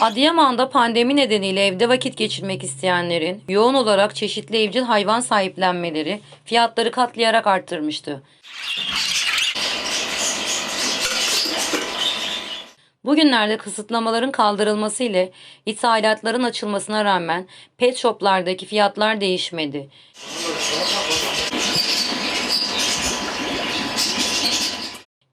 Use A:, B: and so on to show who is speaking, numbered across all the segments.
A: Adıyaman'da pandemi nedeniyle evde vakit geçirmek isteyenlerin yoğun olarak çeşitli evcil hayvan sahiplenmeleri fiyatları katlayarak arttırmıştı. Bugünlerde kısıtlamaların kaldırılması ile ithalatların açılmasına rağmen pet shoplardaki fiyatlar değişmedi.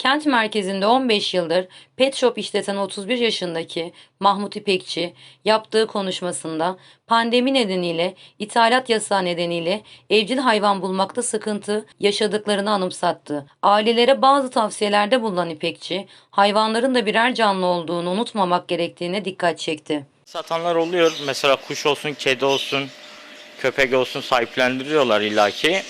A: Kent merkezinde 15 yıldır pet shop işleten 31 yaşındaki Mahmut İpekçi yaptığı konuşmasında pandemi nedeniyle ithalat yasağı nedeniyle evcil hayvan bulmakta sıkıntı yaşadıklarını anımsattı. Ailelere bazı tavsiyelerde bulunan İpekçi, hayvanların da birer canlı olduğunu unutmamak gerektiğine dikkat çekti.
B: Satanlar oluyor. Mesela kuş olsun, kedi olsun, köpek olsun sahiplendiriyorlar illaki.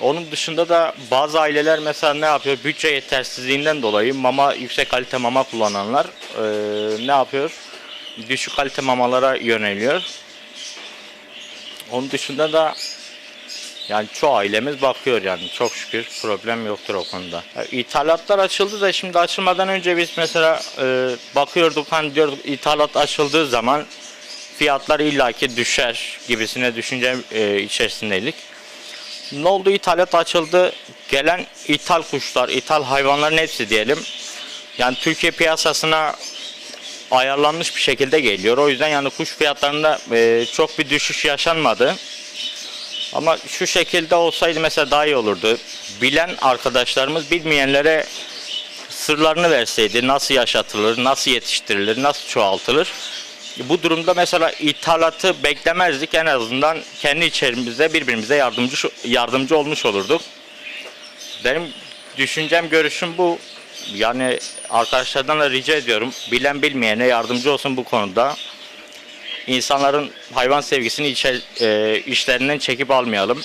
B: Onun dışında da bazı aileler mesela ne yapıyor? Bütçe yetersizliğinden dolayı mama yüksek kalite mama kullananlar eee, ne yapıyor? Düşük kalite mamalara yöneliyor. Onun dışında da yani çoğu ailemiz bakıyor yani çok şükür problem yoktur o konuda. İthalatlar açıldı da şimdi açılmadan önce biz mesela e, bakıyorduk hani diyorduk ithalat açıldığı zaman fiyatlar illaki düşer gibisine düşünce e, içerisindeydik. Ne oldu ithalat açıldı gelen ithal kuşlar ithal hayvanların hepsi diyelim yani Türkiye piyasasına ayarlanmış bir şekilde geliyor. O yüzden yani kuş fiyatlarında e, çok bir düşüş yaşanmadı. Ama şu şekilde olsaydı mesela daha iyi olurdu. Bilen arkadaşlarımız bilmeyenlere sırlarını verseydi nasıl yaşatılır, nasıl yetiştirilir, nasıl çoğaltılır. Bu durumda mesela ithalatı beklemezdik en azından kendi içerimizde birbirimize yardımcı yardımcı olmuş olurduk. Benim düşüncem, görüşüm bu. Yani arkadaşlardan da rica ediyorum. Bilen bilmeyene yardımcı olsun bu konuda insanların hayvan sevgisini içe, e, işlerinden çekip almayalım.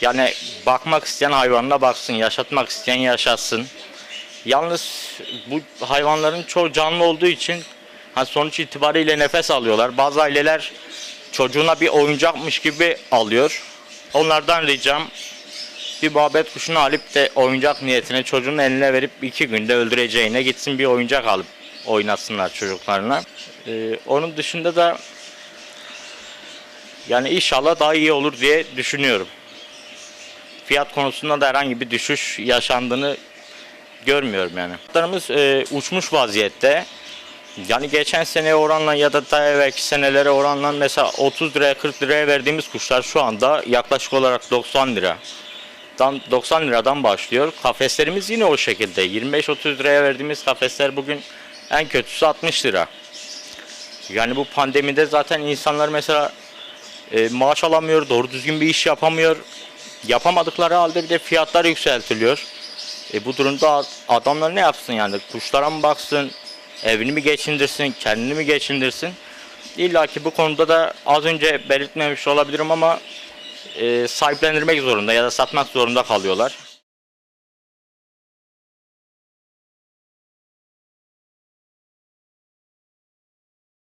B: Yani bakmak isteyen hayvanına baksın, yaşatmak isteyen yaşatsın. Yalnız bu hayvanların çoğu canlı olduğu için hani sonuç itibariyle nefes alıyorlar. Bazı aileler çocuğuna bir oyuncakmış gibi alıyor. Onlardan ricam bir muhabbet kuşunu alıp de oyuncak niyetine çocuğun eline verip iki günde öldüreceğine gitsin bir oyuncak alıp oynasınlar çocuklarına. Ee, onun dışında da yani inşallah daha iyi olur diye düşünüyorum. Fiyat konusunda da herhangi bir düşüş yaşandığını görmüyorum yani. Fiyatlarımız e, uçmuş vaziyette. Yani geçen seneye oranla ya da daha evvelki senelere oranla mesela 30 liraya 40 liraya verdiğimiz kuşlar şu anda yaklaşık olarak 90 lira. 90 liradan başlıyor. Kafeslerimiz yine o şekilde. 25-30 liraya verdiğimiz kafesler bugün en kötüsü 60 lira. Yani bu pandemide zaten insanlar mesela e, maaş alamıyor, doğru düzgün bir iş yapamıyor. Yapamadıkları halde bir de fiyatlar yükseltiliyor. E, bu durumda adamlar ne yapsın yani? Kuşlara mı baksın, evini mi geçindirsin, kendini mi geçindirsin? İlla ki bu konuda da az önce belirtmemiş olabilirim ama e, sahiplendirmek zorunda ya da satmak zorunda kalıyorlar.